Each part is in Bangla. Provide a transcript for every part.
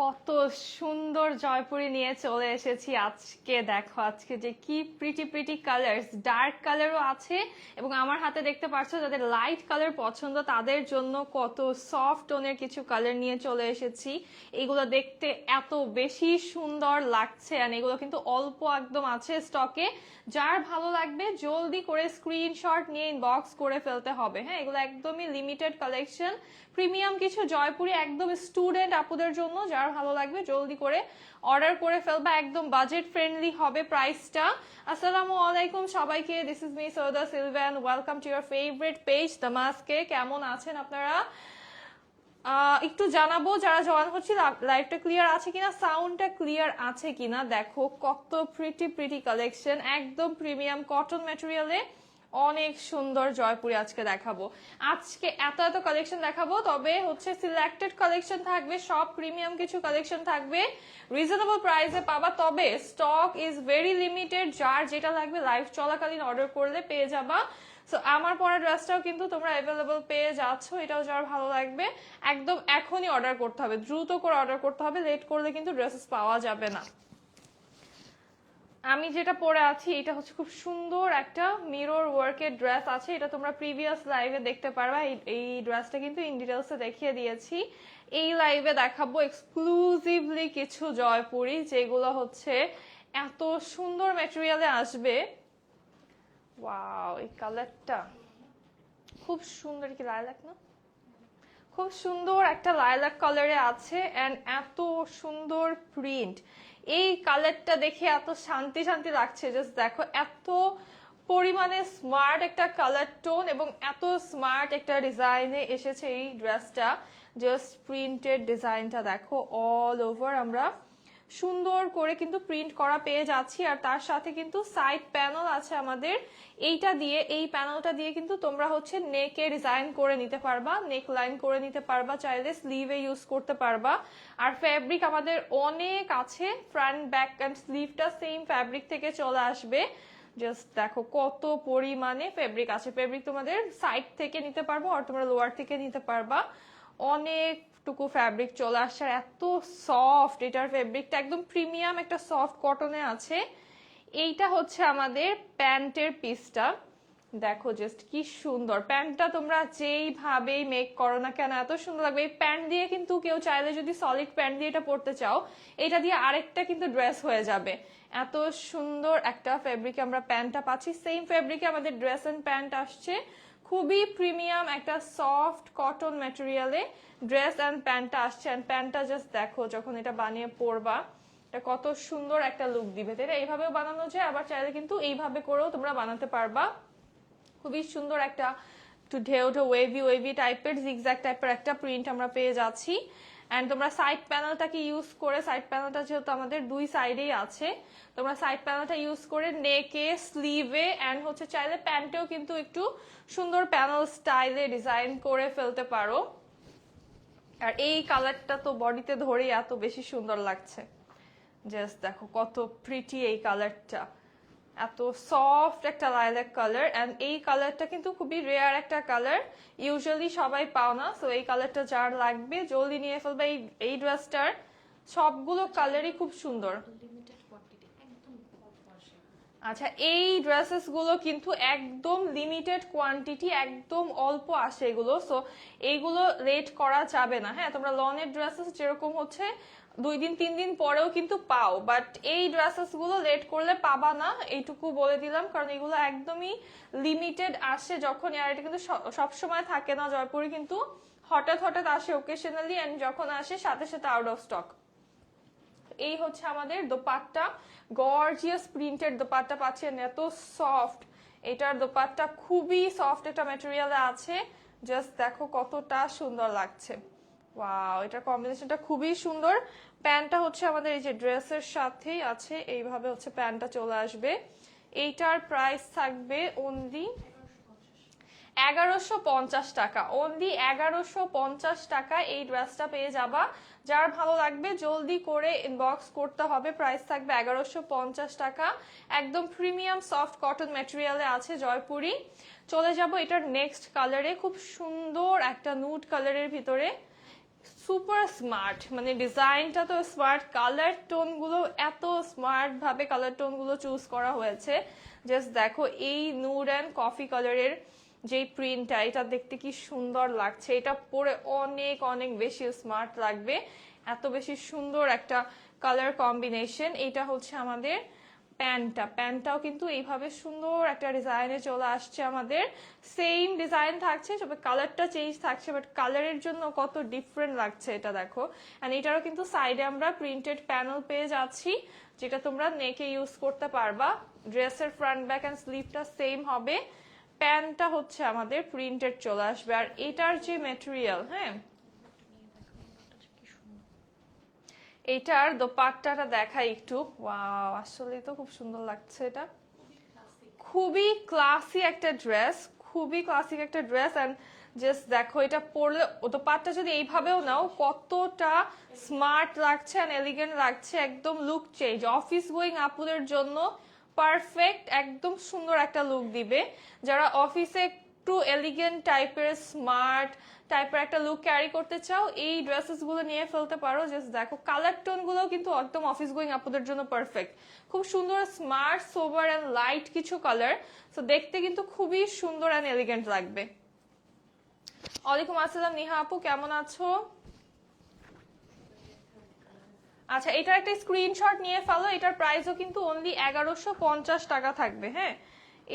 কত সুন্দর জয়পুরি নিয়ে চলে এসেছি আজকে। দেখো আজকে যে কি প্রিটি প্রিটি কালার্স ডার্ক কালারও আছে এবং আমার হাতে দেখতে পাচ্ছ যাদের লাইট কালার পছন্দ তাদের জন্য কত সফট টোনের কিছু কালার নিয়ে চলে এসেছি। এগুলো দেখতে এত বেশি সুন্দর লাগছে আর এগুলো কিন্তু অল্প একদম আছে স্টকে যার ভালো লাগবে জলদি করে স্ক্রিনশট নিয়ে ইনবক্স করে ফেলতে হবে। হ্যাঁ এগুলো একদমই লিমিটেড কালেকশন প্রিমিয়াম কিছু জয়পুরি একদম স্টুডেন্ট আপুদের জন্য, যার ভালো লাগবে, জলদি করে অর্ডার করে ফেলবা, একদম বাজেট ফ্রেন্ডলি হবে প্রাইসটা আসসালামু আলাইকুম সবাইকে দিস ইজ মি সৌদা সিলভ্যান welcome to your favourite page দামাসকে কেমন আছেন আপনারা? একটু জানাব যারা জয়েন হচ্ছে লাইভটা ক্লিয়ার আছে কিনা সাউন্ডটা ক্লিয়ার আছে কিনা, দেখো, কত প্রিটি প্রিটি কালেকশন একদম প্রিমিয়াম কটন ম্যাটেরিয়ালে অনেক সুন্দর জয়পুরি আজকে দেখাবো। আজকে এত এত কালেকশন দেখাবো, তবে হচ্ছে সিলেক্টেড কালেকশন থাকবে, সব প্রিমিয়াম কিছু কালেকশন থাকবে রিজনেবল প্রাইসে পাবা, তবে স্টক ইজ ভেরি লিমিটেড যার যেটা লাগবে লাইভ চলাকালীন অর্ডার করলে পেয়ে যাবা। সো আমার পরা ড্রেসটাও কিন্তু তোমরা অ্যাভেলেবল পেয়ে যাচ্ছ, এটাও যার ভালো লাগবে। একদম এখনই অর্ডার করতে হবে, দ্রুত করে অর্ডার করতে হবে লেট করলে কিন্তু ড্রেসেস পাওয়া যাবে না। আমি যেটা পরে আছি, এটা হচ্ছে খুব সুন্দর একটা মিরর ওয়ার্কের ড্রেস আছে। এটা তোমরা প্রিভিয়াস লাইভে দেখতে পারবা। এই- ড্রেসটা কিন্তু ইন ডিটেলসে দেখিয়ে দিয়েছি। এই লাইভে দেখাবো এক্সক্লুসিভলি কিছু জয়পুরি, যেগুলো হচ্ছে এত সুন্দর ম্যাটেরিয়ালে আসবে। ওয়াও এই কালারটা খুব সুন্দর, কি লাইলাক না? খুব সুন্দর একটা লাইলাক কালারে আছে এন্ড এত সুন্দর প্রিন্ট এই কালারটা দেখে এত শান্তি শান্তি লাগছে। জাস্ট দেখো, এত পরিমাণে স্মার্ট একটা কালার টোন এবং এত স্মার্ট একটা ডিজাইনে এসেছে এই ড্রেসটা জাস্ট প্রিন্টেড ডিজাইনটা দেখো অল ওভার আমরা সুন্দর করে কিন্তু প্রিন্ট করা পেয়ে যাচ্ছি। আর তার সাথে কিন্তু সাইড প্যানেল আছে আমাদের। এইটা দিয়ে, এই প্যানেলটা দিয়ে কিন্তু তোমরা হচ্ছে নেকে ডিজাইন করে নিতে পারবা। নেক লাইন করে নিতে পারবা, চাইলে স্লিভে ইউজ করতে পারবা। আর ফ্যাব্রিক আমাদের অনেক আছে। ফ্রন্ট ব্যাক অ্যান্ড স্লিভটা সেম ফ্যাব্রিক থেকে চলে আসবে। জাস্ট দেখো কত পরিমাণে ফেব্রিক আছে। ফেব্রিক তোমাদের সাইড থেকে নিতে পারব আর তোমরা লোয়ার থেকে নিতে পারবা। অনেকটুকু ফ্যাব্রিক চলে আসছে আর এত সফট এটার ফেব্রিকটা একদম প্রিমিয়াম একটা সফট কটনে আছে। এইটা হচ্ছে আমাদের প্যান্টের পিসটা দেখো জাস্ট কি সুন্দর। প্যান্টটা তোমরা যেইভাবেই মেক করো না কেন, এত সুন্দর লাগবে। এই প্যান্ট দিয়ে কিন্তু কেউ চাইলে যদি সলিড প্যান্ট দিয়ে এটা পরতে চাও, এটা দিয়ে আরেকটা কিন্তু ড্রেস হয়ে যাবে। এত সুন্দর একটা ফেব্রিকে আমরা প্যান্টটা পাচ্ছি। সেম ফেব্রিকে আমাদের ড্রেস এন্ড প্যান্ট আসছে। খুবই প্রিমিয়াম একটা সফট কটন ম্যাটেরিয়ালে ড্রেস অ্যান্ড প্যান্টটা আসছে। অ্যান্ড প্যান্টটা জাস্ট দেখো যখন এটা বানিয়ে পরবা, এটা কত সুন্দর একটা লুক দিবে। তাই? এইভাবেও বানানো যায়, আবার চাইলে কিন্তু এইভাবে করেও তোমরা বানাতে পারবা। খুবই সুন্দর একটা একটু ঢেউ ঢেউ ওয়েভি ওয়েভি টাইপের জিগজ্যাক টাইপের একটা প্রিন্ট আমরা পেয়ে যাচ্ছি। অ্যান্ড তোমরা সাইড প্যানেলটাকে ইউজ করে সাইড প্যানেলটা যেহেতু আমাদের দুই সাইডেই আছে, তোমরা সাইড প্যানেলটা ইউজ করে নেকে স্লিভে অ্যান্ড হচ্ছে চাইলে প্যান্টেও কিন্তু একটু সুন্দর প্যানেল স্টাইলে ডিজাইন করে ফেলতে পারো। আর এই কালারটা তো বডিতে ধরেই এত বেশি সুন্দর লাগছে। জাস্ট দেখো কত প্রিটি এই কালারটা এত সফট একটা লাইলাক কালার অ্যান্ড এই কালারটা কিন্তু খুবই রেয়ার একটা কালার ইউজুয়ালি সবাই পাও না সো এই কালারটা যার লাগবে, জলদি নিয়ে ফেলবে। এই ড্রেসটার সবগুলো কালারই খুব সুন্দর লিমিটেড কোয়ান্টিটি একদম অল্প আসে আচ্ছা এই ড্রেসেসগুলো কিন্তু একদম লিমিটেড কোয়ান্টিটি একদম অল্প আসে এগুলো। সো এইগুলো রেট করা যাবে না। হ্যাঁ তোমরা লনের ড্রেসেস যেরকম হচ্ছে, দুই দিন, তিন দিন পরেও কিন্তু পাও। বাট এই ড্রেসেসগুলো লেট করলে পাবা না, এইটুকু বলে দিলাম। কারণ এগুলো একদমই লিমিটেড আসে যখন, আর এটা কিন্তু সবসময় থাকে না। জয়পুরে কিন্তু হঠাৎ হঠাৎ আসে ওকেশনালি এন্ড যখন আসে, সাথে সাথে আউট অফ স্টক এই হচ্ছে আমাদের দোপাট্টা। গর্জিয়াস প্রিন্টেড দোপাট্টা পাচ্ছেন, এত সফট এটার দোপাট্টা খুবই সফট একটা ম্যাটেরিয়ালে আছে। জাস্ট দেখো কতটা সুন্দর লাগছে। ওয়াও এটার কম্বিনেশনটা খুবই সুন্দর। প্যান্টটা হচ্ছে আমাদের এই যে ড্রেসের সাথেই আছে। এইভাবে হচ্ছে প্যান্টটা চলে আসবে। এইটার প্রাইস থাকবে অনলি এগারোশো পঞ্চাশ টাকা। অনলি এগারোশো পঞ্চাশ টাকা এই ড্রেসটা পেয়ে যাবা। যার ভালো লাগবে, জলদি করে ইনবক্স করতে হবে। প্রাইস থাকবে এগারোশো পঞ্চাশ টাকা। একদম প্রিমিয়াম সফট কটন ম্যাটেরিয়ালে আছে জয়পুরি। চলে যাব এটার নেক্সট কালারে খুব সুন্দর একটা নুড কালারের ভিতরে। সুপার স্মার্ট মানে ডিজাইনটা তো স্মার্ট কালার টোনগুলো এত স্মার্ট ভাবে কালার টোনগুলো চুজ করা হয়েছে। জাস্ট দেখো, এই নুড অ্যান্ড কফি কালারের যে প্রিন্টটা এটা দেখতে কি সুন্দর লাগছে। এটা পরে অনেক অনেক বেশি স্মার্ট লাগবে। এত বেশি সুন্দর একটা কালার কম্বিনেশন এটা হচ্ছে আমাদের প্যান্টটা প্যান্টটাও কিন্তু এইভাবে সুন্দর একটা ডিজাইনে চলে আসছে আমাদের। সেম ডিজাইন থাকছে, তবে কালারটা চেঞ্জ থাকছে বাট কালারের জন্য কত ডিফারেন্ট লাগছে এটা দেখো। অ্যান্ড এটারও কিন্তু সাইডে আমরা প্রিন্টেড প্যানেল পেয়ে যাচ্ছি, যেটা তোমরা নেকে ইউজ করতে পারবা। ড্রেসের ফ্রন্ট ব্যাক অ্যান্ড স্লিভটা সেম হবে। প্যান্টটা হচ্ছে আমাদের প্রিন্টেড চলে আসবে। আর এটার যে মেটেরিয়াল হ্যাঁ? এটার দোপাট্টাটা দেখাই একটু। আসলে তো খুব সুন্দর লাগছে এটা। খুবই ক্লাসি একটা ড্রেস খুবই ক্লাসিক একটা ড্রেস অ্যান্ড জাস্ট দেখো, এটা পরলে দোপাট্টা যদি এইভাবেও নাও, কতটা স্মার্ট লাগছে অ্যান্ড এলিগেন্ট লাগছে, একদম লুক চেঞ্জ অফিস গোয়িং আপুদের জন্য পারফেক্ট একদম সুন্দর একটা লুক দিবে। যারা অফিসে একটু এলিগেন্ট টাইপের স্মার্ট টাইপের একটা লুক ক্যারি করতে চাও, এই ড্রেসেসগুলো নিয়ে ফেলতে পারো। জাস্ট দেখো কালার টোনগুলো কিন্তু একদম অফিস গোয়িং আপুদের জন্য পারফেক্ট খুব সুন্দর স্মার্ট সোবার অ্যান্ড লাইট কিছু কালার তো দেখতে কিন্তু খুবই সুন্দর অ্যান্ড এলিগেন্ট লাগবে। ওয়ালাইকুম আসসালাম, নিহা আপু, কেমন আছো? আচ্ছা এটার একটা স্ক্রিনশট নিয়ে ফেলো। এটার প্রাইসও কিন্তু অনলি এগারোশো পঞ্চাশ টাকা থাকবে হ্যাঁ?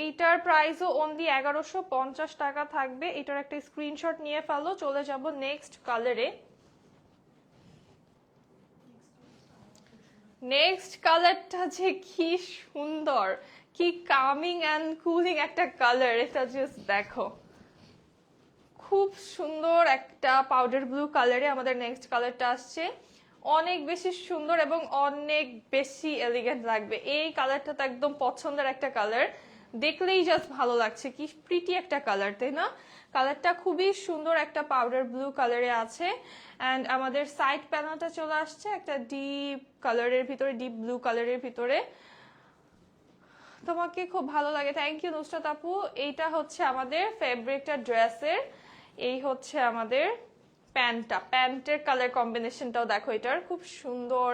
এইটার প্রাইসও অনলি এগারোশো পঞ্চাশ টাকা থাকবে। এটার একটা স্ক্রিনশট নিয়ে ফেলো। চলে যাব নেক্সট কালারে নেক্সট কালারটা যে কি সুন্দর, কি কামিং অ্যান্ড কুলিং একটা কালার এটা জাস্ট দেখো। খুব সুন্দর একটা পাউডার ব্লু কালারে আমাদের নেক্সট কালারটা আসছে। অনেক বেশি সুন্দর এবং অনেক বেশি এলিগেন্ট লাগবে। এই কালারটা তো একদম পছন্দের একটা কালার দেখলেই জাস্ট ভালো লাগছে। কি প্রিটি একটা কালার তাই না? কালারটা খুবই সুন্দর একটা পাউডার ব্লু কালারে আছে। অ্যান্ড আমাদের সাইড প্যানেলটা চলে আসছে একটা ডিপ কালারের ভিতরে ডিপ ব্লু কালারের ভিতরে। তোমাকে খুব ভালো লাগে। থ্যাংক ইউ নুসরাত আপু। এইটা হচ্ছে আমাদের ফেব্রিকটা ড্রেসের এই হচ্ছে আমাদের প্যান্টটা, প্যান্টের কালার কম্বিনেশনটাও দেখো, এটার খুব সুন্দর,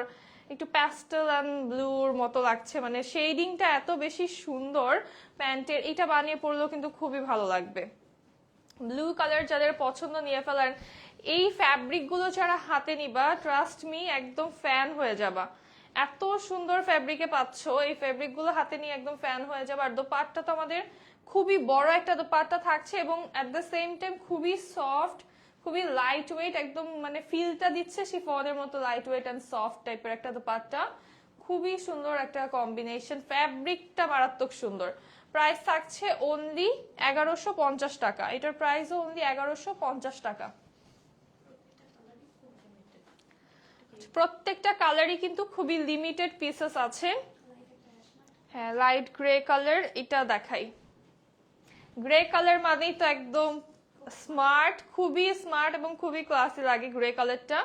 একটু প্যাস্টেল অ্যান্ড ব্লুর মতো লাগছে মানে শেডিংটা এত বেশি সুন্দর, প্যান্টের, এটা বানিয়ে পড়লেও কিন্তু খুবই ভালো লাগবে। ব্লু কালার যাদের পছন্দ নিয়ে ফেলার এই ফ্যাব্রিকগুলো যারা হাতে নিবা ট্রাস্ট মি একদম ফ্যান হয়ে যাবা। এত সুন্দর ফ্যাব্রিকে পাচ্ছ, এই ফ্যাব্রিকগুলো হাতে নিয়ে একদম ফ্যান হয়ে যাবে, আর দোপাট্টা তো আমাদের খুবই বড় একটা দোপাট্টা থাকছে এবং অ্যাট দ্য সেম টাইম খুবই সফট খুবই লাইট ওয়েট একদম মানে ফিলটা দিচ্ছে শিফনের মতো লাইট ওয়েট অ্যান্ড সফট টাইপের একটা দোপাট্টা। খুবই সুন্দর একটা কম্বিনেশন ফ্যাব্রিকটা মারাত্মক সুন্দর। প্রাইস থাকছে অনলি এগারোশো পঞ্চাশ টাকা। এটার প্রাইসও অনলি এগারোশো পঞ্চাশ টাকা। প্রত্যেকটা কালারই কিন্তু খুবই লিমিটেড পিসেস আছে। হ্যাঁ লাইট গ্রে কালার এটা দেখাই। গ্রে কালার মানেই তো একদম স্মার্ট, খুবই স্মার্ট এবং খুবই ক্লাসি লাগে গ্রে কালারটা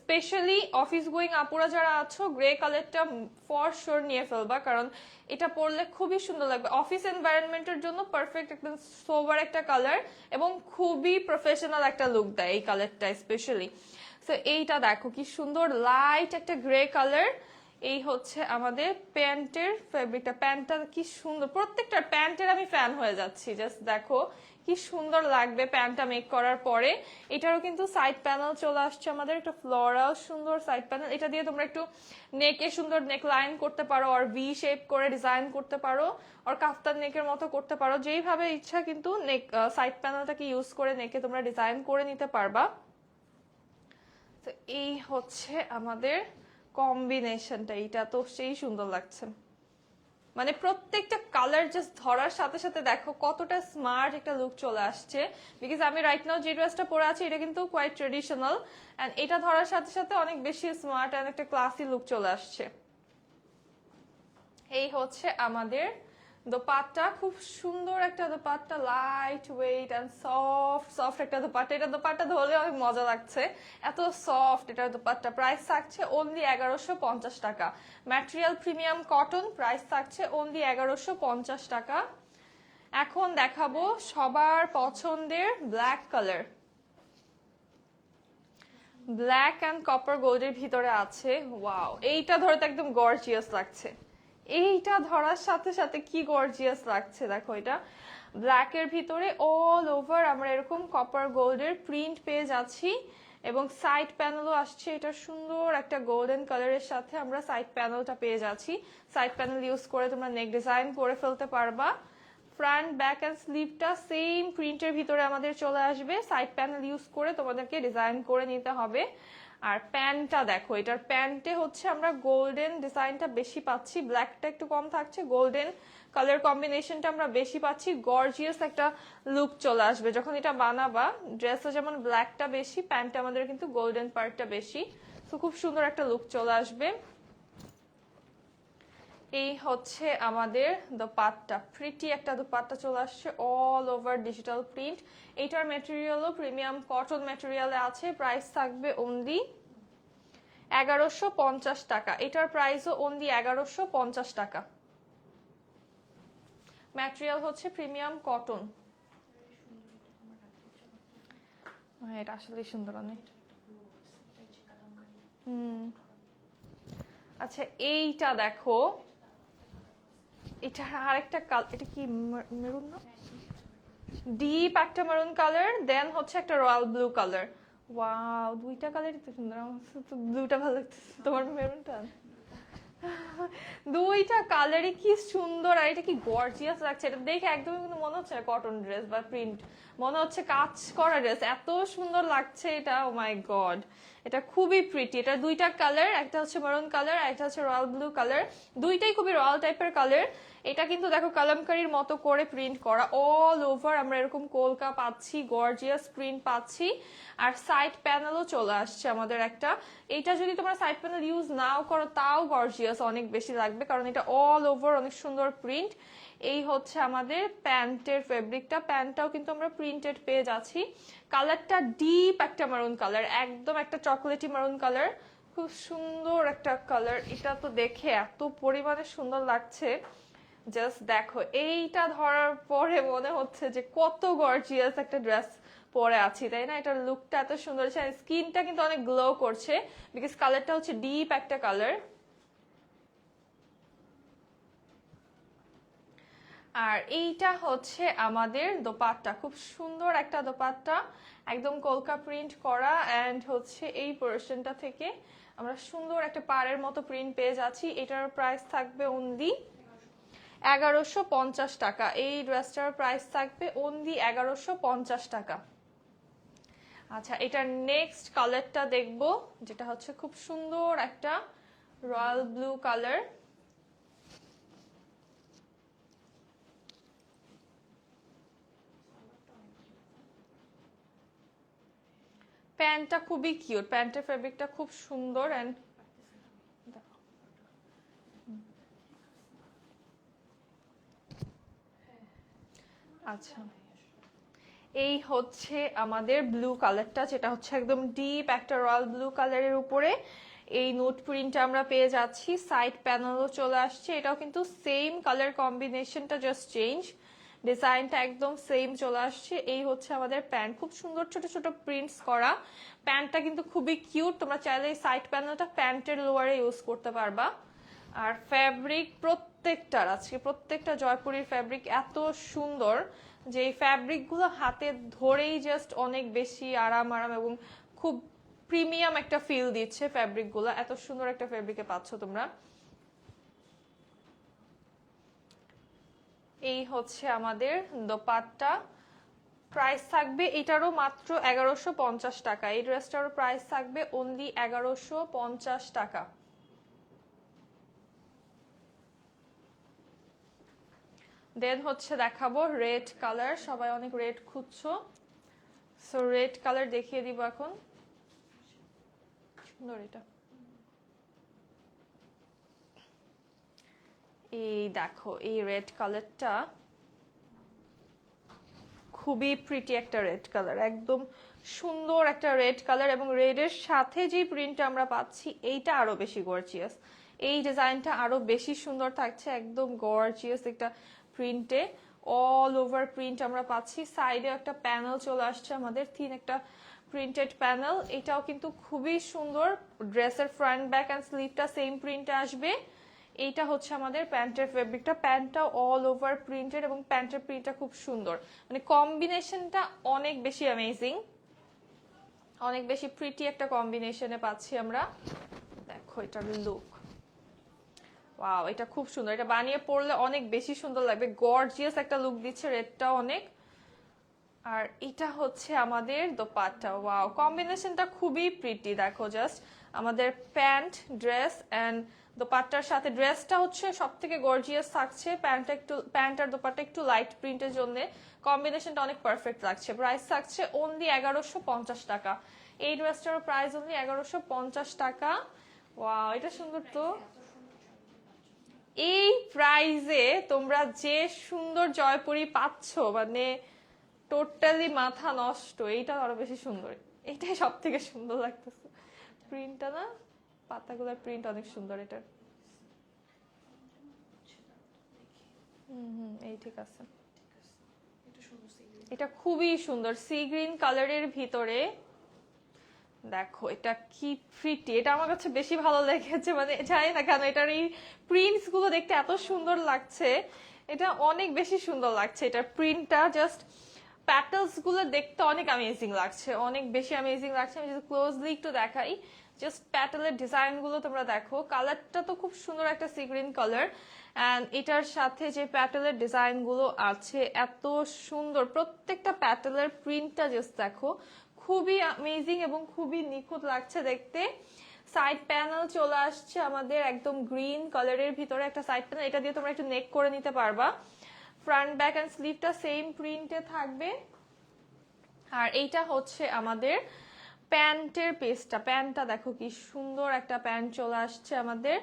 স্পেশালি অফিস গোয়িং আপুরা যারা আছো গ্রে কালারটা ফর শোর নিয়ে ফেলবা, কারণ এটা পরলে খুবই সুন্দর লাগবে। অফিস এনভায়রনমেন্টের জন্য পারফেক্ট একদম সোবার একটা কালার এবং খুবই প্রফেশনাল একটা লুক দেয় এই কালারটা স্পেশালি সো এইটা দেখো কি সুন্দর লাইট একটা গ্রে কালার এই হচ্ছে আমাদের প্যান্টের ফেব্রিকটা প্যান্টটা কি সুন্দর। প্রত্যেকটা প্যান্টের আমি ফ্যান হয়ে যাচ্ছি। জাস্ট দেখো কি সুন্দর লাগবে প্যান্টটা মেক করার পরে। এটারও কিন্তু সাইড প্যানেল চলে আসছে আমাদের, একটা ফ্লোরাল সুন্দর সাইড প্যানেল এটা দিয়ে তোমরা একটু নেকে সুন্দর নেক লাইন করতে পারো আর ভি শেপ করে ডিজাইন করতে পারো আর কাফতান নেকের মতো করতে পারো। যেইভাবে ইচ্ছা কিন্তু নেক সাইড প্যানেলটাকে ইউজ করে নেকে তোমরা ডিজাইন করে নিতে পারবা। তো এই হচ্ছে আমাদের কম্বিনেশনটা এটা তো সেই সুন্দর লাগছে। মানে প্রত্যেকটা কালার জাস্ট ধরার সাথে সাথে দেখো কতটা স্মার্ট একটা লুক চলে আসছে। বিকজ আমি রাইট নাও যে ড্রেসটা পরে আছি, এটা কিন্তু কোয়াইট ট্রেডিশনাল অ্যান্ড এটা ধরার সাথে সাথে অনেক বেশি স্মার্ট অ্যান্ড একটা ক্লাসি লুক চলে আসছে। এই হচ্ছে আমাদের দোপাট্টা, খুব সুন্দর একটা dupatta light weight and soft soft একটা দোপাট্টা। এটা দোপাট্টা ধরলে অনেক মজা লাগছে। এত সফট এটার দোপাট্টা। প্রাইস থাকছে অনলি এগারোশো পঞ্চাশ টাকা। ম্যাটেরিয়াল প্রিমিয়াম কটন প্রাইস থাকছে অনলি এগারোশো পঞ্চাশ টাকা। এখন দেখাবো সবার পছন্দের black colour black and copper গোল্ডের ভিতরে আছে। ওয়াও এইটা ধরে তো একদম গর্জিয়াস লাগছে। এইটা ধরার সাথে সাথে কি গর্জিয়াস লাগছে দেখো এটা। ব্ল্যাকের ভিতরে অল ওভার আমরা এরকম কপার গোল্ডের প্রিন্ট পেয়ে যাচ্ছি এবং সাইড প্যানেলও আসছে এটা সুন্দর একটা গোল্ডেন কালারের সাথে আমরা সাইড প্যানেলটা পেয়ে যাচ্ছি। সাইড প্যানেল ইউজ করে তোমরা নেক ডিজাইন করে ফেলতে পারবা। ফ্রন্ট ব্যাক অ্যান্ড স্লিভটা সেম প্রিন্টের ভিতরে আমাদের চলে আসবে। সাইড প্যানেল ইউজ করে তোমাদেরকে ডিজাইন করে নিতে হবে। আর প্যান্টটা দেখো, এটার প্যান্টে হচ্ছে আমরা গোল্ডেন ডিজাইনটা বেশি পাচ্ছি, ব্ল্যাকটা একটু কম থাকছে, গোল্ডেন কালার কম্বিনেশনটা আমরা বেশি পাচ্ছি, গর্জিয়াস একটা লুক চলে আসবে। যখন এটা বানাবা ড্রেসে যেমন ব্ল্যাকটা বেশি, প্যান্টটা আমাদের কিন্তু গোল্ডেন পার্টটা বেশি। তো খুব সুন্দর একটা লুক চলে আসবে। এই হচ্ছে আমাদের দোপাট্টা। প্রিটি একটা দোপাট্টা চলে আসছে অল ওভার ডিজিটাল প্রিন্ট এইটার মেটেরিয়ালও প্রিমিয়াম কটন মেটেরিয়ালে আছে। প্রাইস থাকবে অনলি এগারোশো পঞ্চাশ টাকা। এটার প্রাইসও অনলি এগারোশো পঞ্চাশ টাকা। ম্যাটেরিয়াল হচ্ছে প্রিমিয়াম কটন এটা আসলে সুন্দর অনেক। হুম। আচ্ছা এইটা দেখো। এটা আরেকটা কাল এটা কি মেরুন না? ডিপ একটা মেরুন কালার দেন হচ্ছে একটা রয়্যাল ব্লু কালার ওয়াও দুইটা কালারই তো সুন্দর। আমার তো ব্লুটা ভালো লাগতেছে। তোমার মেরুনটা দুইটা কালারই কি সুন্দর, আর এটা কি গর্জিয়াস লাগছে? এটা দেখে একদমই কিন্তু মনে হচ্ছে না কটন ড্রেস বা প্রিন্ট মনে হচ্ছে কাজ করা ড্রেস এত সুন্দর লাগছে এটা ও মাই গড এটা খুবই প্রিটি এটা দুইটা কালার একটা হচ্ছে মারুন কালার একটা হচ্ছে রয়্যাল ব্লু কালার দুইটাই খুবই রয়্যাল টাইপের কালার এটা কিন্তু দেখো কালামকারির মতো করে প্রিন্ট করা। অল ওভার আমরা এরকম কলকা পাচ্ছি গর্জিয়াস প্রিন্ট পাচ্ছি। আর সাইড প্যানেলও চলে আসছে আমাদের একটা। এটা যদি তোমরা সাইড প্যানেল ইউজ নাও করো, তাও গর্জিয়াস অনেক বেশি লাগবে। কারণ এটা অল ওভার অনেক সুন্দর প্রিন্ট এই হচ্ছে আমাদের প্যান্টের ফেব্রিকটা। প্যান্টটাও কিন্তু আমরা প্রিন্টেড পেয়ে যাচ্ছি। কালারটা ডিপ একটা মারুন কালার একদম একটা চকলেটি মারুন কালার খুব সুন্দর একটা কালার এটা তো দেখে এত পরিমাণে সুন্দর লাগছে। জাস্ট দেখো, এইটা ধরার পরে মনে হচ্ছে যে কত গর্জিয়াস একটা ড্রেস পরে আছি, তাই না? এটার লুকটা এত সুন্দর। স্কিনটা কিন্তু অনেক গ্লো করছে বিকজ কালারটা হচ্ছে ডিপ একটা কালার আর এইটা হচ্ছে আমাদের দোপাট্টা। খুব সুন্দর একটা দোপাট্টা। একদম কলকা প্রিন্ট করা অ্যান্ড হচ্ছে এই পোর্শনটা থেকে আমরা সুন্দর একটা পাড়ের মতো প্রিন্ট পেয়ে যাচ্ছি। এটার প্রাইস থাকবে অনলি এগারোশো পঞ্চাশ টাকা। এই ড্রেসটার প্রাইস থাকবে অনলি এগারোশো পঞ্চাশ টাকা। আচ্ছা এটার নেক্সট কালারটা দেখব, যেটা হচ্ছে খুব সুন্দর একটা রয়্যাল ব্লু কালার প্যান্টটা খুবই কিউট। প্যান্টের ফেব্রিকটা খুব সুন্দর অ্যান্ড আচ্ছা। এই হচ্ছে আমাদের ব্লু কালারটা যেটা হচ্ছে একদম ডিপ একটা রয়্যাল ব্লু কালারের উপরে। এই নোট প্রিন্টটা আমরা পেয়ে যাচ্ছি। সাইড প্যানেলও চলে আসছে। এটাও কিন্তু সেম কালার কম্বিনেশনটা জাস্ট চেঞ্জ ডিজাইনটা একদম সেম চলে আসছে। এই হচ্ছে আমাদের প্যান্ট। খুব সুন্দর ছোট ছোট প্রিন্টস করা। প্যান্টটা কিন্তু খুবই কিউট তোমরা চাইলে এই সাইড প্যানেলটা প্যান্টের লোয়ারে ইউজ করতে পারবা। আর ফ্যাব্রিক প্রত্যেকটার, আজকে প্রত্যেকটা জয়পুরের ফ্যাব্রিক এত সুন্দর যে এই ফ্যাব্রিকগুলো হাতে ধরেই জাস্ট অনেক বেশি আরাম আরাম এবং খুব প্রিমিয়াম একটা ফিল দিচ্ছে ফ্যাব্রিকগুলো এত সুন্দর একটা ফ্যাব্রিকে পাচ্ছ তোমরা। এই হচ্ছে আমাদের দোপাট্টা। প্রাইস থাকবে এটারও মাত্র এগারোশো পঞ্চাশ টাকা। এই ড্রেসটারও প্রাইস থাকবে অনলি এগারোশো পঞ্চাশ টাকা। দেন হচ্ছে দেখাবো রেড কালার সবাই অনেক রেড খুঁজছো। সো রেড কালার দেখিয়ে দিব এখন। সুন্দর এটা। এই দেখো, এই রেড কালারটা খুবই প্রিটি একটা রেড কালার একদম সুন্দর একটা রেড কালার এবং রেডের সাথে যে প্রিন্টটা আমরা পাচ্ছি, এইটা আরও বেশি গর্জিয়াস এই ডিজাইনটা আরও বেশি সুন্দর থাকছে, একদম গর্জিয়াস একটা প্রিন্টে অল ওভার প্রিন্ট আমরা পাচ্ছি সাইডে একটা প্যানেল চলে আসছে আমাদের তিন একটা প্রিন্টেড প্যানেল এটাও কিন্তু খুবই সুন্দর ড্রেসের ফ্রন্ট ব্যাক অ্যান্ড স্লিভটা সেম প্রিন্টে আসবে। এইটা হচ্ছে আমাদের প্যান্টের ফেব্রিকটা প্যান্টটা অল ওভার প্রিন্টেড এবং প্যান্টের প্রিন্টটা খুব সুন্দর। মানে কম্বিনেশনটা অনেক বেশি অ্যামেজিং অনেক বেশি প্রিটি একটা কম্বিনেশনে পাচ্ছি আমরা। দেখো এটার লুক ওয়াও এটা খুব সুন্দর। এটা বানিয়ে পরলে অনেক বেশি সুন্দর লাগবে। গর্জিয়াস একটা লুক দিচ্ছে রেডটা অনেক। আর এটা হচ্ছে আমাদের দোপাট্টা। ওয়াও কম্বিনেশনটা খুবই প্রিটি দেখো জাস্ট আমাদের প্যান্ট ড্রেস অ্যান্ড দোপাট্টার সাথে ড্রেসটা হচ্ছে সব থেকে গর্জিয়াস থাকছে। প্যান্টটা একটু, প্যান্ট আর দোপাট্টা একটু লাইট প্রিন্টের জন্য। কম্বিনেশনটা অনেক পারফেক্ট লাগছে। প্রাইস থাকছে অনলি এগারোশো পঞ্চাশ টাকা। এই ড্রেসটার প্রাইস অনলি এগারোশো পঞ্চাশ টাকা। ওয়াও এটা সুন্দর তো। এই প্রাইজে তোমরা যে সুন্দর জয়পুরি পাচ্ছ মানে টোটালি মাথা নষ্ট, এইটা আরও বেশি সুন্দর। এটাই সব থেকে সুন্দর লাগতেছে। প্রিন্টটা না? পাতাগুলোর প্রিন্ট অনেক সুন্দর এটার হুম এই ঠিক আছে। এটা খুবই সুন্দর সি গ্রিন কালারের ভিতরে। দেখো, এটা কি প্রিটি এটা আমার কাছে বেশি ভালো লেগেছে মানে জানি না কেন এটার এই প্রিন্টসগুলো দেখতে এত সুন্দর লাগছে। এটা অনেক বেশি সুন্দর লাগছে, এটার প্রিন্টটা জাস্ট প্যাটেলসগুলো দেখতে অনেক অ্যামেজিং লাগছে, অনেক বেশি অ্যামেজিং লাগছে। আমি যদি ক্লোজলি একটু দেখাই জাস্ট প্যাটেলের ডিজাইনগুলো তোমরা দেখো। কালারটা তো খুব সুন্দর একটা সি গ্রিন কালার অ্যান্ড এটার সাথে যে প্যাটেলের ডিজাইনগুলো আছে, এত সুন্দর। প্রত্যেকটা প্যাটেলের প্রিন্টটা জাস্ট দেখো। খুবই অ্যামেজিং এবং খুবই নিখুঁত লাগছে দেখতে। সাইড প্যানেল চলে আসছে আমাদের একদম গ্রিন কালারের ভিতরে একটা সাইড প্যানেল এটা দিয়ে তোমরা একটু নেক করে নিতে পারবা। ফ্রন্ট ব্যাক অ্যান্ড স্লিভটা সেম প্রিন্টে থাকবে। আর এইটা হচ্ছে আমাদের প্যান্টের পেস্টটা প্যান্টটা দেখো কি সুন্দর একটা প্যান্ট চলে আসছে আমাদের।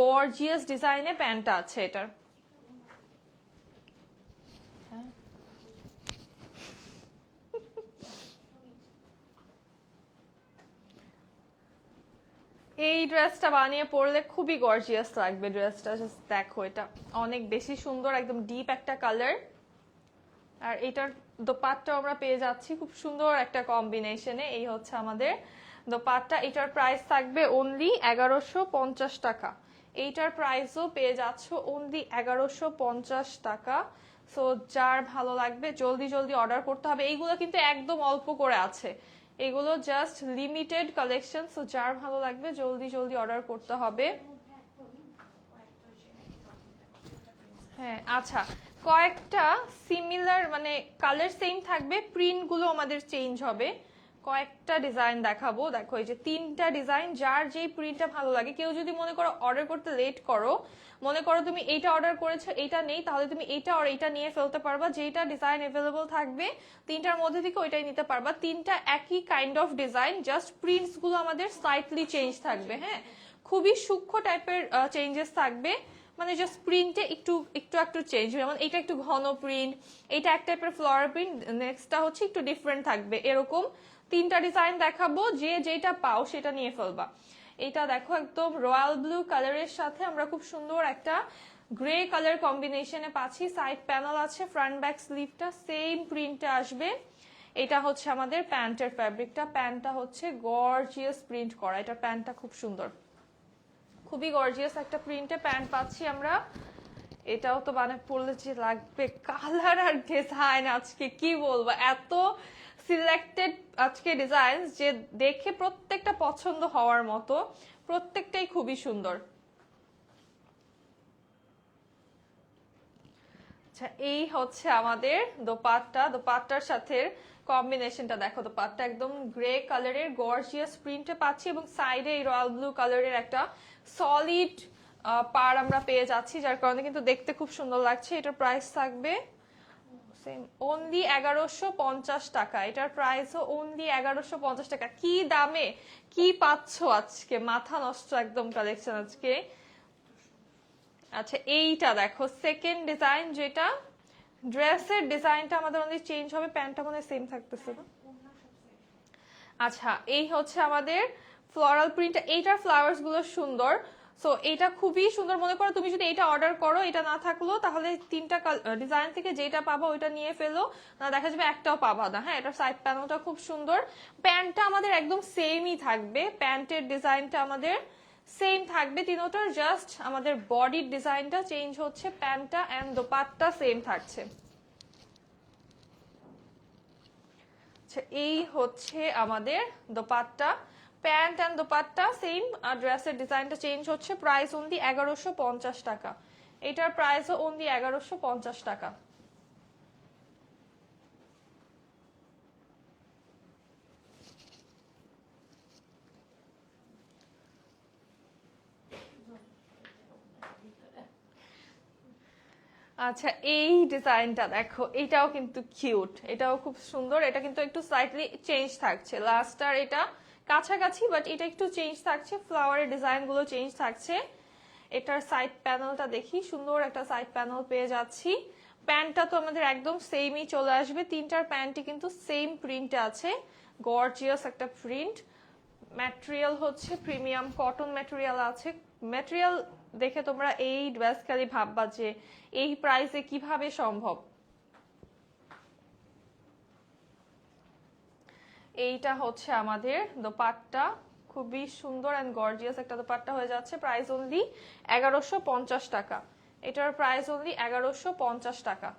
গর্জিয়াস ডিজাইনে প্যান্টটা আছে এটার। এই ড্রেসটা বানিয়ে পরলে খুবই গর্জিয়াস লাগবে ড্রেসটা দেখো এটা। অনেক বেশি সুন্দর, একদম ডিপ একটা কালার আর এটার দোপাট্টা আমরা পেয়ে যাচ্ছি। খুব সুন্দর একটা কম্বিনেশনে এই হচ্ছে আমাদের দোপাট্টা। এটার প্রাইস থাকবে অনলি এগারোশো পঞ্চাশ টাকা। এইটার প্রাইসও পেয়ে যাচ্ছ অনলি এগারোশো পঞ্চাশ টাকা। সো যার ভালো লাগবে, জলদি জলদি অর্ডার করতে হবে। এইগুলো কিন্তু একদম অল্প করে আছে। এগুলো জাস্ট লিমিটেড কালেকশন সো যার ভালো লাগবে, জলদি জলদি অর্ডার করতে হবে। হ্যাঁ আচ্ছা। কয়েকটা সিমিলার মানে কালার সেম থাকবে প্রিন্টগুলো আমাদের চেঞ্জ হবে। কয়েকটা ডিজাইন দেখাবো। দেখো, এই যে তিনটা ডিজাইন যার যেই প্রিন্টটা ভালো লাগে, কেউ যদি মনে করো অর্ডার করতে লেট করো, মনে করো তুমি এইটা অর্ডার করেছ, এইটা নেই, তাহলে তুমি এইটা আর এইটা নিয়ে ফেলতে পারবা। যেটা ডিজাইন অ্যাভেলেবল থাকবে, তিনটার মধ্যে থেকে ওইটাই নিতে পারবা। তিনটা একই কাইন্ড অফ ডিজাইন জাস্ট প্রিন্টসগুলো আমাদের স্লাইটলি চেঞ্জ থাকবে হ্যাঁ? খুবই সূক্ষ্ম টাইপের চেঞ্জেস থাকবে। মানে জাস্ট প্রিন্টে একটু একটু একটু চেঞ্জ হবে যেমন এটা একটু ঘন প্রিন্ট এটা এক টাইপের ফ্লোয়ার প্রিন্ট নেক্সটটা হচ্ছে একটু ডিফারেন্ট থাকবে। এরকম তিনটা ডিজাইন দেখাবো, যে যেটা পাও সেটা নিয়ে ফেলবা। এটা দেখো একদম রয়্যাল ব্লু কালারের সাথে আমরা খুব সুন্দর একটা গ্রে কালার কম্বিনেশনে পাচ্ছি। সাইড প্যানেল আছে ফ্রন্ট ব্যাক স্লিভটা সেম প্রিন্টে আসবে। এটা হচ্ছে আমাদের প্যান্টের ফ্যাব্রিকটা প্যান্টটা হচ্ছে গর্জিয়াস প্রিন্ট করা। এটা প্যান্টটা খুব সুন্দর। খুবই গর্জিয়াস একটা প্রিন্টে প্যান্ট পাচ্ছি আমরা। এটাও তো মানে পরলে যে লাগবে কালার আর ডিজাইন আজকে কি বলব? এত সিলেক্টেড আজকে ডিজাইন যে দেখে প্রত্যেকটা পছন্দ হওয়ার মতো, প্রত্যেকটাই খুবই সুন্দর। আচ্ছা এই হচ্ছে আমাদের দোপাট্টা। দোপাট্টার সাথে কম্বিনেশনটা দেখো, দোপাট্টা একদম গ্রে কালারের গর্জিয়াস প্রিন্টে পাচ্ছি এবং সাইডে এই রয়্যাল ব্লু কালারের একটা সলিড পার আমরা পেয়ে যাচ্ছি, যার কারণে কিন্তু দেখতে খুব সুন্দর লাগছে। এটার প্রাইস থাকবে অনলি এগারোশো পঞ্চাশ টাকা। এটার প্রাইসও অনলি এগারোশো পঞ্চাশ টাকা। কি দামে, কি পাচ্ছ আজকে? মাথা নষ্ট একদম কালেকশন আজকে। আচ্ছা এইটা দেখো সেকেন্ড ডিজাইন যেটা ড্রেসের ডিজাইনটা আমাদের অনেক চেঞ্জ হবে প্যান্টটা মনে সেম থাকতেছে আচ্ছা এই হচ্ছে আমাদের ফ্লোরাল প্রিন্ট এইটার ফ্লাওয়ার্সগুলো সুন্দর। সো এটা খুবই সুন্দর মনে করো। তুমি যদি এটা অর্ডার করো, এটা না থাকল তাহলে তিনটা ডিজাইন থেকে যেটা পাবা ওইটা নিয়ে ফেলো। না, দেখা যাবে একটাও পাবা না। হ্যাঁ এটার সাইড প্যানেলটা খুব সুন্দর। প্যান্টটা আমাদের একদম সেমই থাকবে। প্যান্টের ডিজাইনটা আমাদের সেম থাকবে। তিনোটার জাস্ট আমাদের বডির ডিজাইনটা চেঞ্জ হচ্ছে। প্যান্টটা অ্যান্ড দোপাট্টা সেম থাকছে। আচ্ছা এই হচ্ছে আমাদের dupatta. Pant and dupatta, same আর ড্রেসের ডিজাইনটা চেঞ্জ হচ্ছে। প্রাইস অনলি এগারোশো পঞ্চাশ টাকা। এটার প্রাইসও অনলি এগারোশো পঞ্চাশ টাকা। আচ্ছা এই ডিজাইনটা দেখো, এটাও কিন্তু কিউট, এটাও খুব সুন্দর, এটা কিন্তু একটু স্লাইটলি চেঞ্জ থাকছে। লাস্ট আর এটা কাছাকাছি বাট এটা একটু চেঞ্জ থাকছে। ফ্লাওয়ারের ডিজাইনগুলো চেঞ্জ থাকছে। এটার সাইড প্যানেলটা দেখি। সুন্দর একটা সাইড প্যানেল পেয়ে যাচ্ছি। প্যান্টটা তো আমাদের একদম সেমই চলে আসবে। তিনটার প্যান্টই কিন্তু সেম প্রিন্টে আছে। গর্জিয়াস একটা প্রিন্ট ম্যাটেরিয়াল হচ্ছে প্রিমিয়াম কটন ম্যাটেরিয়াল আছে। ম্যাটেরিয়াল দেখে তোমরা এই ড্রেস খালি ভাববা যে এই প্রাইসে কীভাবে সম্ভব? এইটা হচ্ছে আমাদের দোপাট্টা। খুবই সুন্দর অ্যান্ড গর্জিয়াস একটা দোপাট্টা হয়ে যাচ্ছে। প্রাইস অনলি এগারোশো পঞ্চাশ টাকা। এটার প্রাইস অনলি এগারোশো পঞ্চাশ টাকা।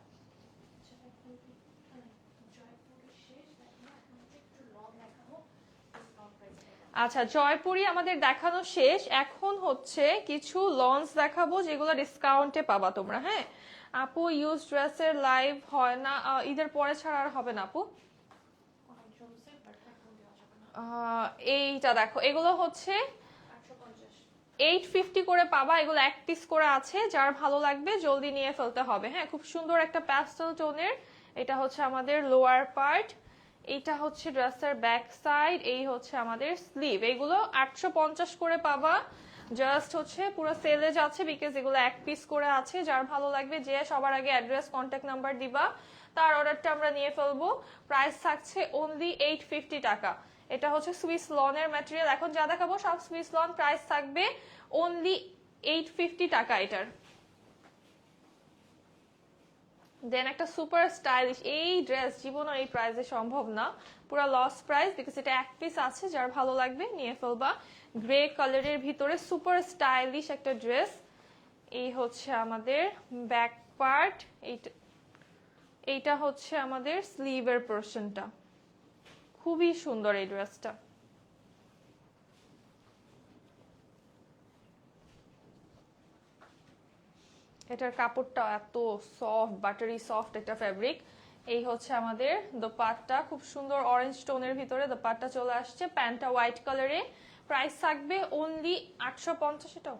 আচ্ছা জয়পুরি আমাদের দেখানো শেষ। এখন হচ্ছে কিছু লঞ্চ দেখাবো যেগুলো ডিসকাউন্টে পাবা তোমরা হ্যাঁ? আপু ইউজ ড্রেসের লাইভ হয় না ঈদের পরে ছাড়া আর হবে না, আপু অনেক জমছে বাট এখন দেওয়া যাবে না আহ, এইটা দেখো, এগুলো হচ্ছে এইট ফিফটি করে পাবা, এগুলো এক পিস করে আছে, যার ভালো লাগবে জলদি নিয়ে ফেলতে হবে। হ্যাঁ খুব সুন্দর একটা প্যাস্টেল টোনের এটা হচ্ছে আমাদের লোয়ার পার্ট এইটা হচ্ছে ড্রেসের ব্যাক সাইড এই হচ্ছে আমাদের স্লিভ এগুলো আটশো পঞ্চাশ করে পাবা জাস্ট হচ্ছে পুরো সেলে যাচ্ছে বিকজ এগুলো এক পিস করে আছে, যার ভালো লাগবে যে সবার আগে অ্যাড্রেস কন্ট্যাক্ট নাম্বার দিবা, তার অর্ডারটা আমরা নিয়ে ফেলব প্রাইস থাকছে অনলি এইট ফিফটি টাকা। এটা হচ্ছে সুইস লনের ম্যাটেরিয়াল এখন যা দেখাবো, সব সুইস লন প্রাইস থাকবে অনলি এইট ফিফটি টাকা এটার। দেন একটা সুপার স্টাইলিশ এই ড্রেস জীবনও এই প্রাইসে সম্ভব না। পুরো লস প্রাইস বিকজ এটা এক পিস আছে, যার ভালো লাগবে নিয়ে ফেলবা। গ্রে কালারের ভিতরে সুপার স্টাইলিশ একটা ড্রেস এই হচ্ছে আমাদের ব্যাক পার্ট এইটা এইটা হচ্ছে আমাদের স্লিভের পোর্শনটা খুবই সুন্দর এই ড্রেসটা। এটার কাপড়টা এত সফট বাটারি সফট একটা ফ্যাব্রিক এই হচ্ছে আমাদের দোপাট্টা। খুব সুন্দর অরেঞ্জ টোনের ভিতরে দোপাট্টা চলে আসছে। প্যান্টটা হোয়াইট কালারে প্রাইস থাকবে অনলি আটশো পঞ্চাশ এটাও।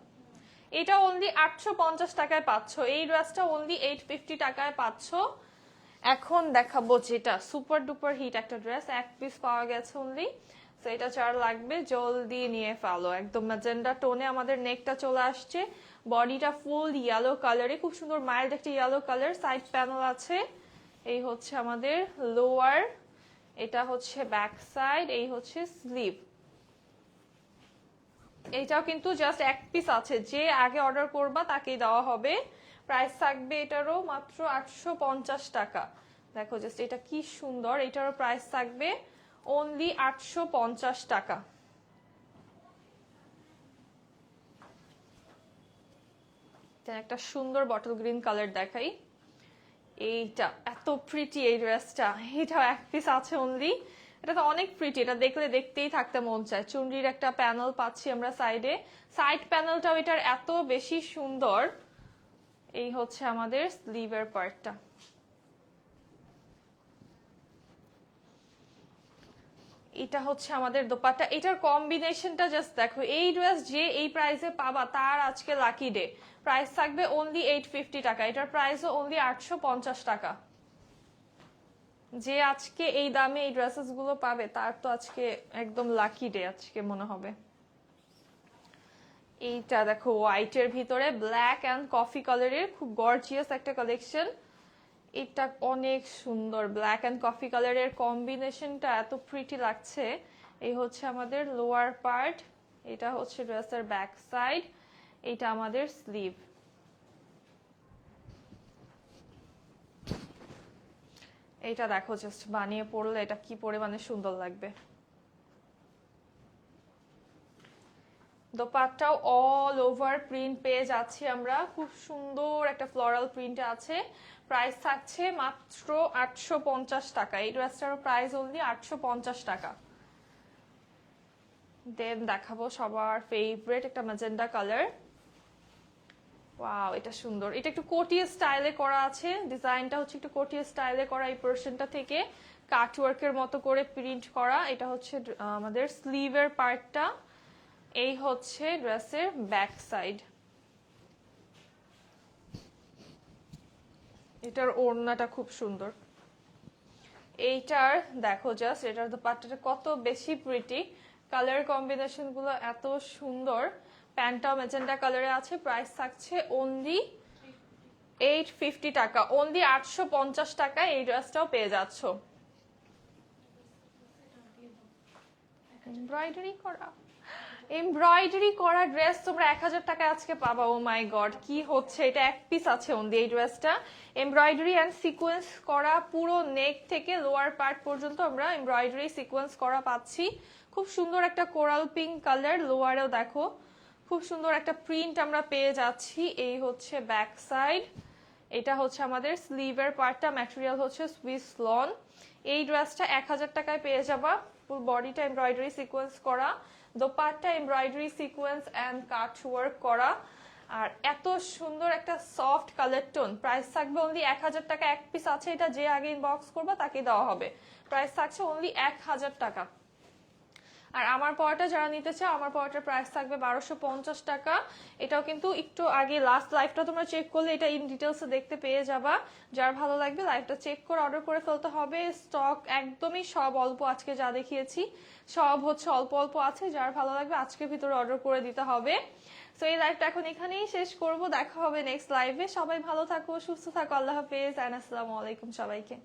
এটা অনলি আটশো পঞ্চাশ টাকায় পাচ্ছ। এই ড্রেসটা অনলি এইট ফিফটি টাকায় পাচ্ছ। এখন দেখাবো যেটা সুপার ডুপার হিট একটা ড্রেস এক পিস পাওয়া গেছে অনলি তো এটা চার লাগবে, জলদি নিয়ে ফেলো। একদম ম্যাজেন্ডা টোনে আমাদের নেকটা চলে আসছে। বডিটা ফুল ইয়েলো কালারে খুব সুন্দর মাইল্ড একটা ইয়েলো কালার সাইড প্যানেল আছে। এই হচ্ছে আমাদের লোয়ার এটা হচ্ছে ব্যাক সাইড এই হচ্ছে স্লিভ এইটাও কিন্তু জাস্ট এক পিস আছে। যে আগে অর্ডার করবা, তাকেই দেওয়া হবে। প্রাইস থাকবে এটারও মাত্র আটশো পঞ্চাশ টাকা। দেখো জাস্ট এটা কি সুন্দর, এটারও প্রাইস থাকবে অনলি আটশো পঞ্চাশ টাকা। একটা সুন্দর বটল গ্রিন কালার দেখাই। এইটা, এত প্রিটি এই ড্রেসটা এটাও এক পিস আছে অনলি এটা তো অনেক প্রিটি এটা দেখলে দেখতেই থাকতে মন চায়। চুনরির একটা প্যানেল পাচ্ছি আমরা সাইডে সাইড প্যানেলটাও এটার এত বেশি সুন্দর। এই হচ্ছে আমাদের স্লিভের পার্টটা। এটা হচ্ছে আমাদের দোপাট্টা। এটার কম্বিনেশনটা জাস্ট দেখো, এই ড্রেস যে এই প্রাইসে পাবা, তার আজকে লাকি ডে প্রাইস থাকবে অনলি এইট ফিফটি টাকা, এটার প্রাইসও অনলি আটশো পঞ্চাশ টাকা। যে আজকে এই দামে এই ড্রেসেসগুলো পাবে, তার তো আজকে একদম লাকি ডে আজকে মনে হবে। এইটা দেখো হোয়াইটের ভিতরে ব্ল্যাক অ্যান্ড কফি কালারের খুব গর্জিয়াস একটা কালেকশন এটা অনেক সুন্দর ব্ল্যাক অ্যান্ড কফি কালারের কম্বিনেশনটা এত প্রিটি লাগছে। এই হচ্ছে আমাদের লোয়ার পার্ট এটা হচ্ছে ড্রেসের ব্যাক সাইড এটা আমাদের স্লিভ এটা দেখো জাস্ট বানিয়ে পড়লে এটা কি পরিমাণে সুন্দর লাগবে। দোপাট্টাও অল ওভার প্রিন্ট পেয়ে যাচ্ছি আমরা। খুব সুন্দর একটা ফ্লোরাল প্রিন্ট আছে। প্রাইস থাকছে মাত্র আটশো পঞ্চাশ টাকা। এই ড্রেসটার প্রাইস অনলি আটশো পঞ্চাশ টাকা। দেন দেখাবো সবার ফেভারিট একটা ম্যাজেন্ডা কালার ওয়াও এটা সুন্দর। এটা একটু কোটিয়া স্টাইলে করা আছে। ডিজাইনটা হচ্ছে একটু কোটিয়া স্টাইলে করা এই পোর্শনটা থেকে। কাটওয়ার্কের মতো করে প্রিন্ট করা। এটা হচ্ছে আমাদের স্লিভের পার্টটা এই হচ্ছে ড্রেসের ব্যাক সাইড। এটার ওড়নাটা খুব সুন্দর। এইটার, দেখো জাস্ট এটার দোপাট্টাটা কত বেশি প্রিটি কালার কম্বিনেশনগুলো এত সুন্দর। প্যান্টটা ম্যাজেন্ডা কালারে আছে প্রাইস থাকছে অনলি এইট ফিফটি টাকা। অনলি আটশো পঞ্চাশ টাকায় এই ড্রেসটাও পেয়ে যাচ্ছ। এমব্রয়ডারি করা। এমব্রয়ডারি করা ড্রেস তোমরা এক হাজার টাকায় আজকে পাবা। ও মাই গড কি হচ্ছে? এটা এক পিস আছে অনলি এই ড্রেসটা এমব্রয়ডারি অ্যান্ড সিকোয়েন্স করা পুরো নেক থেকে লোয়ার পার্ট পর্যন্ত আমরা এমব্রয়ডারি সিকোয়েন্স করা পাচ্ছি। খুব সুন্দর একটা কোরাল পিঙ্ক কালার লোয়ারেও দেখো। খুব সুন্দর একটা প্রিন্ট আমরা পেয়ে যাচ্ছি। এই হচ্ছে ব্যাক সাইড এটা হচ্ছে আমাদের স্লিভের পার্টটা ম্যাটেরিয়াল হচ্ছে সুইস লন এই ড্রেসটা এক হাজার টাকায় পেয়ে যাবা। ফুল বডিটা এমব্রয়ডারি সিকোয়েন্স করা। Dupatta embroidery sequence and cut work করা। আর এত সুন্দর একটা সফট কালার টোন প্রাইস থাকবে অনলি এক হাজার টাকা, এক পিস আছে, এটা যে আগে ইনবক্স করব তাকে দেওয়া হবে। প্রাইস থাকছে অনলি এক হাজার টাকা। আর আমার পরোটা যারা নিতে চাও, আমার পরোটার প্রাইস থাকবে বারোশো পঞ্চাশ টাকা। এটাও কিন্তু একটু আগে লাস্ট লাইফটা তোমরা চেক করলে এটা ইন ডিটেলসে দেখতে পেয়ে যাবা। যার ভালো লাগবে লাইফটা চেক করে অর্ডার করে ফেলতে হবে। স্টক একদমই সব অল্প আজকে যা দেখিয়েছি, সব হচ্ছে অল্প অল্প আছে। যার ভালো লাগবে আজকের ভিতরে অর্ডার করে দিতে হবে। সো এই লাইভটা এখন এখানেই শেষ করব। দেখা হবে নেক্সট লাইভে সবাই ভালো থাকো, সুস্থ থাকো, আল্লাহ হাফেজ আসসালামু আলাইকুম সবাইকে।